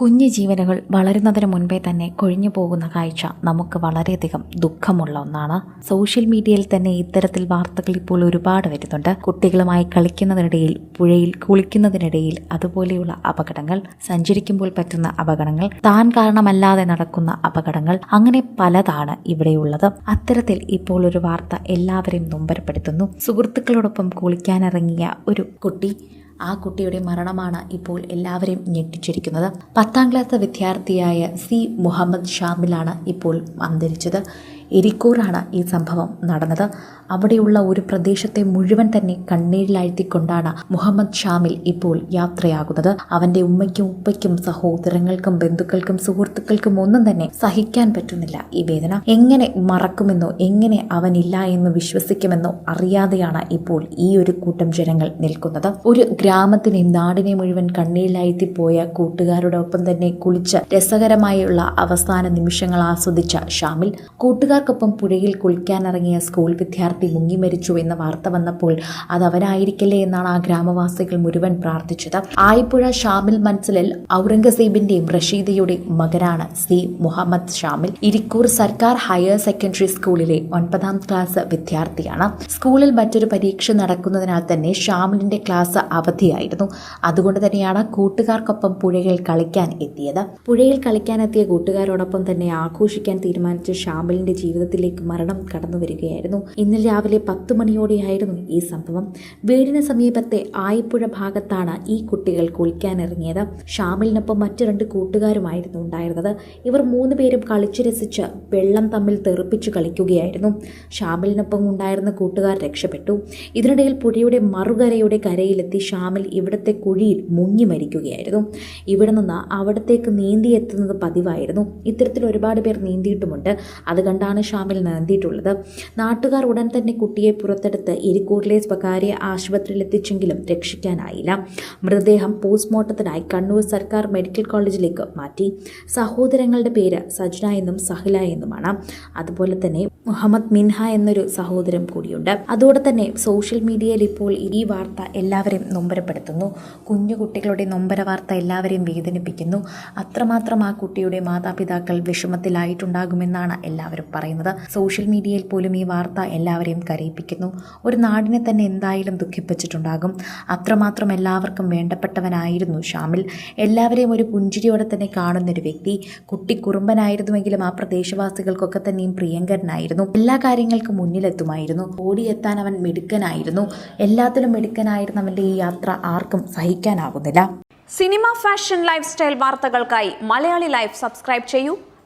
കുഞ്ഞു ജീവനുകൾ വളരുന്നതിന് മുൻപേ തന്നെ കൊഴിഞ്ഞു പോകുന്ന കാഴ്ച നമുക്ക് വളരെയധികം ദുഃഖമുള്ള ഒന്നാണ്. സോഷ്യൽ മീഡിയയിൽ തന്നെ ഇത്തരത്തിൽ വാർത്തകൾ ഇപ്പോൾ ഒരുപാട് വരുന്നുണ്ട്. കുട്ടികളുമായി കളിക്കുന്നതിനിടയിൽ പുഴയിൽ കുളിക്കുന്നതിനിടയിൽ അതുപോലെയുള്ള അപകടങ്ങൾ സഞ്ചരിക്കുമ്പോൾ പറ്റുന്ന അപകടങ്ങൾ താൻ കാരണമല്ലാതെ നടക്കുന്ന അപകടങ്ങൾ അങ്ങനെ പലതാണ് ഇവിടെയുള്ളത്. അത്തരത്തിൽ ഇപ്പോൾ ഒരു വാർത്ത എല്ലാവരെയും നൊമ്പരപ്പെടുത്തുന്നു. സുഹൃത്തുക്കളോടൊപ്പം കുളിക്കാനിറങ്ങിയ ഒരു കുട്ടി ആ കുട്ടിയുടെ മരണമാണ് ഇപ്പോൾ എല്ലാവരെയും ഞെട്ടിച്ചിരിക്കുന്നത്. പത്താം ക്ലാസ് വിദ്യാർത്ഥിയായ സി മുഹമ്മദ് ഷാമിലാണ് ഇപ്പോൾ അന്തരിച്ചത്. എരിക്കൂറാണ് ഈ സംഭവം നടന്നത്. അവിടെയുള്ള ഒരു പ്രദേശത്തെ മുഴുവൻ തന്നെ കണ്ണീരിലാഴ്ത്തിക്കൊണ്ടാണ് മുഹമ്മദ് ഷാമിൽ ഇപ്പോൾ യാത്രയാകുന്നത്. അവന്റെ ഉമ്മയ്ക്കും ഉപ്പയ്ക്കും സഹോദരങ്ങൾക്കും ബന്ധുക്കൾക്കും സുഹൃത്തുക്കൾക്കും ഒന്നും തന്നെ സഹിക്കാൻ പറ്റുന്നില്ല ഈ വേദന. എങ്ങനെ മറക്കുമെന്നോ എങ്ങനെ അവനില്ല എന്ന് വിശ്വസിക്കുമെന്നോ അറിയാതെയാണ് ഇപ്പോൾ ഈ ഒരു കൂട്ടം ജനങ്ങൾ നിൽക്കുന്നത്. ഒരു ഗ്രാമത്തിനെ നാടിനെ മുഴുവൻ കണ്ണീരിലാഴ്ത്തിപ്പോയ കൂട്ടുകാരുടെ ഒപ്പം തന്നെ കുളിച്ച് രസകരമായുള്ള അവസാന നിമിഷങ്ങൾ ആസ്വദിച്ച ഷാമിൽ കൂട്ടുകാർക്കൊപ്പം പുഴയിൽ കുളിക്കാനിറങ്ങിയ സ്കൂൾ വിദ്യാർത്ഥി മുങ്ങി മരിച്ചു എന്ന വാർത്ത വന്നപ്പോൾ അത് അവനായിരിക്കല്ലേ എന്നാണ് ആ ഗ്രാമവാസികൾ മുഴുവൻ പ്രാർത്ഥിച്ചത്. ആയിപ്പുഴ ഷാമിൽ മൻസലിൽ ഔറംഗസീബിന്റെയും റഷീദയുടെയും മകനാണ് സി മുഹമ്മദ് ഷാമിൽ. ഇരിക്കൂർ സർക്കാർ ഹയർ സെക്കൻഡറി സ്കൂളിലെ ഒൻപതാം ക്ലാസ് വിദ്യാർത്ഥിയാണ്. സ്കൂളിൽ മറ്റൊരു പരീക്ഷ നടക്കുന്നതിനാൽ തന്നെ ഷാമിലിന്റെ ക്ലാസ് അവധിയായിരുന്നു. അതുകൊണ്ട് തന്നെയാണ് കൂട്ടുകാർക്കൊപ്പം പുഴയിൽ കളിക്കാൻ എത്തിയത്. പുഴയിൽ കളിക്കാനെത്തിയ കൂട്ടുകാരോടൊപ്പം തന്നെ ആഘോഷിക്കാൻ തീരുമാനിച്ച ഷാമിലിന്റെ ജീവിതത്തിലേക്ക് മരണം കടന്നു വരികയായിരുന്നു. ഇന്ന് രാവിലെ പത്ത് മണിയോടെയായിരുന്നു ഈ സംഭവം. വീടിന് സമീപത്തെ ആയിപ്പുഴ ഭാഗത്താണ് ഈ കുട്ടികൾ കുളിക്കാനിറങ്ങിയത്. ഷാമിലിനൊപ്പം മറ്റു രണ്ട് കൂട്ടുകാരുമായിരുന്നു ഉണ്ടായിരുന്നത്. ഇവർ മൂന്ന് പേരും കളിച്ചു രസിച്ച് വെള്ളം തമ്മിൽ തെറിപ്പിച്ചു കളിക്കുകയായിരുന്നു. ഷാമിലിനൊപ്പം ഉണ്ടായിരുന്ന കൂട്ടുകാർ രക്ഷപ്പെട്ടു. ഇതിനിടയിൽ പുഴയുടെ മറുകരയുടെ കരയിലെത്തി ഷാമിൽ ഇവിടത്തെ കുഴിയിൽ മുങ്ങി മരിക്കുകയായിരുന്നു. ഇവിടെ നിന്ന് അവിടത്തേക്ക് നീന്തി എത്തുന്നത് പതിവായിരുന്നു. ഇത്തരത്തിൽ ഒരുപാട് പേർ നീന്തിയിട്ടുമുണ്ട്. അത് കണ്ടാണ് ഷാമിൽ നീന്തിയിട്ടുള്ളത് നാട്ടുകാർ ഉടൻ തന്നെ കുട്ടിയെ പുറത്തെടുത്ത് ഇരിക്കൂറിലെ സ്വകാര്യ ആശുപത്രിയിൽ എത്തിച്ചെങ്കിലും രക്ഷിക്കാനായില്ല. മൃതദേഹം പോസ്റ്റ്മോർട്ടത്തിനായി കണ്ണൂർ സർക്കാർ മെഡിക്കൽ കോളേജിലേക്ക് മാറ്റി. സഹോദരങ്ങളുടെ പേര് സജ്ന എന്നും സഹില എന്നുമാണ്. അതുപോലെ തന്നെ മുഹമ്മദ് മിൻഹ എന്നൊരു സഹോദരൻ കൂടിയുണ്ട്. അതോടെ തന്നെ സോഷ്യൽ മീഡിയയിൽ ഇപ്പോൾ ഈ വാർത്ത എല്ലാവരെയും നൊമ്പരപ്പെടുത്തുന്നു. കുഞ്ഞു കുട്ടികളുടെ നൊമ്പര വാർത്ത എല്ലാവരെയും വേദനിപ്പിക്കുന്നു. അത്രമാത്രം ആ കുട്ടിയുടെ മാതാപിതാക്കൾ വിഷമത്തിലായിട്ടുണ്ടാകുമെന്നാണ് എല്ലാവരും പറയുന്നത്. സോഷ്യൽ മീഡിയയിൽ പോലും ഈ വാർത്ത എല്ലാവരെയും കരയിപ്പിക്കുന്നു. ഒരു നാടിനെ തന്നെ എന്തായാലും ദുഃഖിപ്പിച്ചിട്ടുണ്ടാകും. അത്രമാത്രം എല്ലാവർക്കും വേണ്ടപ്പെട്ടവനായിരുന്നു ഷാമിൽ. എല്ലാവരെയും ഒരു പുഞ്ചിരിയോടെ തന്നെ കാണുന്നൊരു വ്യക്തി. കുട്ടി കുറുമ്പനായിരുന്നുവെങ്കിലും ആ പ്രദേശവാസികൾക്കൊക്കെ തന്നെയും പ്രിയങ്കരനായിരുന്നു. എല്ലാ കാര്യങ്ങൾക്കും മുന്നിലെത്തുമായിരുന്നു. ഓടിയെത്താൻ അവൻ മിടുക്കനായിരുന്നു. എല്ലാത്തിലും മിടുക്കനായിരുന്ന അവന്റെ ഈ യാത്ര ആർക്കും സഹിക്കാനാകുന്നില്ല സിനിമ ഫാഷൻ ലൈഫ് സ്റ്റൈൽ വാർത്തകൾക്കായി മലയാളി ലൈഫ് സബ്സ്ക്രൈബ് ചെയ്യൂ.